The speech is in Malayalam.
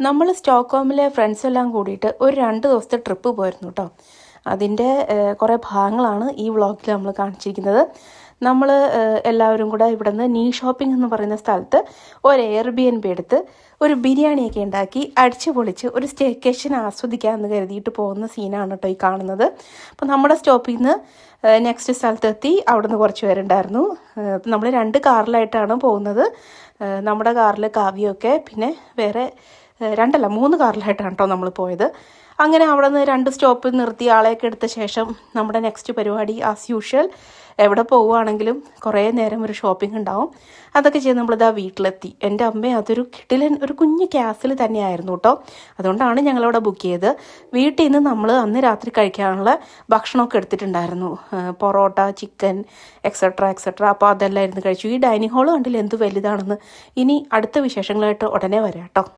നമ്മൾ സ്റ്റോക്ക്ഹോമിലെ ഫ്രണ്ട്സ് എല്ലാം കൂടിയിട്ട് ഒരു രണ്ട് ദിവസത്തെ ട്രിപ്പ് പോയിരുന്നു കേട്ടോ അതിന്റെ കുറേ ഭാഗങ്ങളാണ് ഈ വ്ളോഗിൽ നമ്മൾ കാണിച്ചിരിക്കുന്നത്. നമ്മൾ എല്ലാവരും കൂടെ ഇവിടെ നിന്ന് നീ ഷോപ്പിംഗ് എന്ന് പറയുന്ന സ്ഥലത്ത് ഒരു എയർ ബി എൻ ബി എടുത്ത് ഒരു ബിരിയാണിയൊക്കെ ഉണ്ടാക്കി അടിച്ചു പൊളിച്ച് ഒരു സ്റ്റേക്കേഷൻ ആസ്വദിക്കാമെന്ന് കരുതിയിട്ട് പോകുന്ന സീനാണ് കേട്ടോ ഈ കാണുന്നത്. അപ്പോൾ നമ്മുടെ സ്റ്റോപ്പിൽ നിന്ന് നെക്സ്റ്റ് സ്ഥലത്തെത്തി അവിടെ നിന്ന് കുറച്ച് പേരുണ്ടായിരുന്നു. നമ്മൾ രണ്ട് കാറിലായിട്ടാണ് പോകുന്നത്. നമ്മുടെ കാറിൽ കാവ്യമൊക്കെ പിന്നെ വേറെ രണ്ടല്ല മൂന്ന് കാറിലായിട്ടാണ് കേട്ടോ നമ്മൾ പോയത്. അങ്ങനെ അവിടെ നിന്ന് രണ്ട് സ്റ്റോപ്പിൽ നിർത്തി ആളെയൊക്കെ എടുത്ത ശേഷം നമ്മുടെ നെക്സ്റ്റ് പരിപാടി ആസ് യൂഷ്വൽ എവിടെ പോവുകയാണെങ്കിലും കുറേ നേരം ഒരു ഷോപ്പിംഗ് ഉണ്ടാവും. അതൊക്കെ ചെയ്ത് നമ്മളിതാ വീട്ടിലെത്തി. എന്റെ അമ്മ അതൊരു കിട്ടിലൻ ഒരു കുഞ്ഞ് ക്യാസിൽ തന്നെയായിരുന്നു കേട്ടോ. അതുകൊണ്ടാണ് ഞങ്ങളവിടെ ബുക്ക് ചെയ്ത്. വീട്ടിൽ നിന്ന് നമ്മൾ അന്ന് രാത്രി കഴിക്കാനുള്ള ഭക്ഷണമൊക്കെ എടുത്തിട്ടുണ്ടായിരുന്നു. പൊറോട്ട ചിക്കൻ എക്സെട്ര എക്സെട്ര അപ്പോൾ അതെല്ലാം ഇരുന്ന് കഴിച്ചു. ഈ ഡൈനിങ് ഹാൾ കണ്ടില്ല എന്ത് വലുതാണെന്ന്? ഇനി അടുത്ത വിശേഷങ്ങളായിട്ട് ഉടനെ വരാം കേട്ടോ.